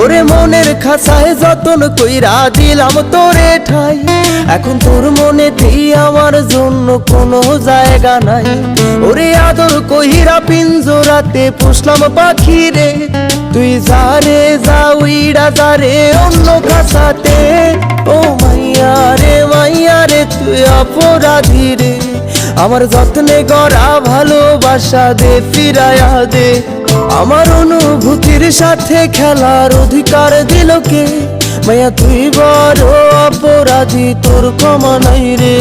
ওরে মনের খাসায় যতন কইরা দিলাম তোরে ঠাই। এখন তোর মনে আমার জন্য কোনো জায়গা নাই। ওরে আদর কহিরা পিঞ্জরাতে পুষলাম পাখি রে তুই যারে যা উইড়া যারে অন্য খাসাতে ও মাইয়া রে মাইয়া রে, তুই অপরাধী রে। আমার যত্নে গড়া ভালোবাসা দে ফিরায়া দে। আমার অনুভূতির সাথে খেলার অধিকার দিল কে? মায়া তুই বড় অপরাধী, তোর ক্ষমা নাই রে।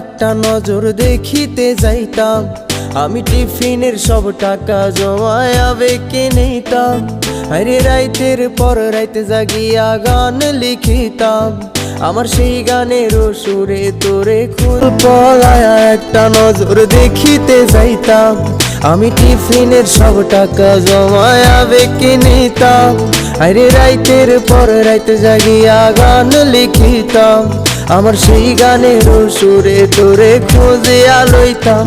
একটা নজর দেখিতে যাইতাম। আমি টিফিনের সব টাকা জমায়া বেকে নিতাম। আরে রাইতের পর রাইতে জাগিয়া গান লিখিতাম। আমার সেই গানের সুরে তোরে খুল পলায়া একটা নজর দেখিতে যাইতাম। আমি টিফিনের সব টাকা জমায়া বেকে নিতাম। আরে রাইতের পর রাইতে জাগিয়া গান লিখিতাম। আমার সেই গানের সুরে তোরে খুঁজে আলইতাম